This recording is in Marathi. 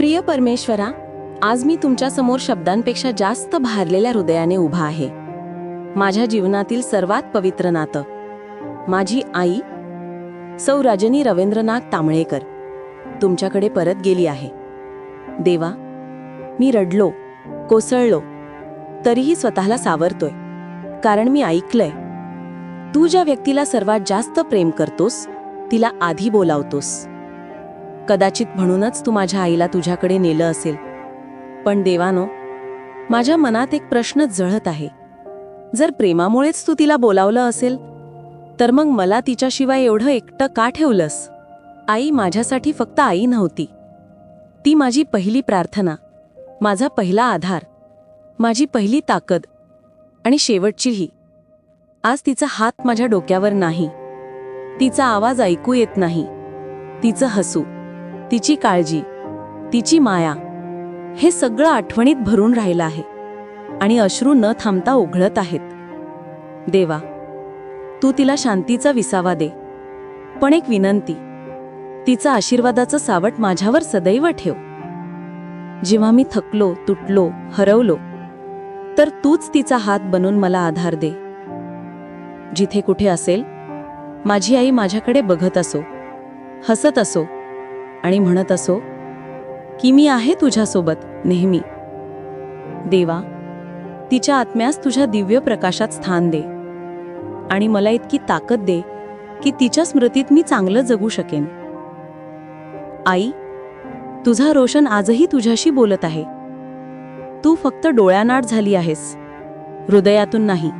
प्रिय परमेश्वरा आज मी तुमच्यासमोर शब्दांपेक्षा जास्त भारलेल्या हृदयाने उभा आहे. माझ्या जीवनातील सर्वात पवित्र नातं. माझी आई सौ रजनी रवींद्रनाथ तांबळेकर तुमच्याकडे परत गेली आहे. देवा मी रडलो कोसळलो तरीही स्वतःला सावरतोय कारण मी ऐकलंय. तू ज्या व्यक्तीला सर्वात जास्त प्रेम करतोस तिला आधी बोलावतोस. कदाचित म्हणूनच तू माझ्या आईला तुझ्याकडे नेलं असेल. पण देवानो माझ्या मनात एक प्रश्न जळत आहे. जर प्रेमामुळेच तू तिला बोलावलं असेल तर मग मला तिच्याशिवाय एवढं एकटं का ठेवलंस? आई माझ्यासाठी फक्त आई नव्हती. ती माझी पहिली प्रार्थना माझा पहिला आधार माझी पहिली ताकद आणि शेवटचीही. आज तिचा हात माझ्या डोक्यावर नाही. तिचा आवाज ऐकू येत नाही. तिचं हसू. तिची काळजी तिची माया हे सगळं आठवणीत भरून राहिलं आहे आणि अश्रू न थांबता उघडत आहेत. देवा तू तिला शांतीचा विसावा दे पण एक विनंती तिचा आशीर्वादाचं सावट माझ्यावर सदैव ठेव. जेव्हा मी थकलो तुटलो हरवलो तर तूच तिचा हात बनून मला आधार दे. जिथे कुठे असेल माझी आई माझ्याकडे बघत असो हसत असो आणि म्हणत असो की मी आहे तुझ्यासोबत नेहमी. देवा तिच्या आत्म्यास तुझ्या दिव्य प्रकाशात स्थान दे आणि मला इतकी ताकद दे की तिच्या स्मृतीत मी चांगलं जगू शकेन. आई तुझा रोशन आजही तुझ्याशी बोलत आहे. तू फक्त डोळ्यानाट झाली आहेस. हृदयातून नाही.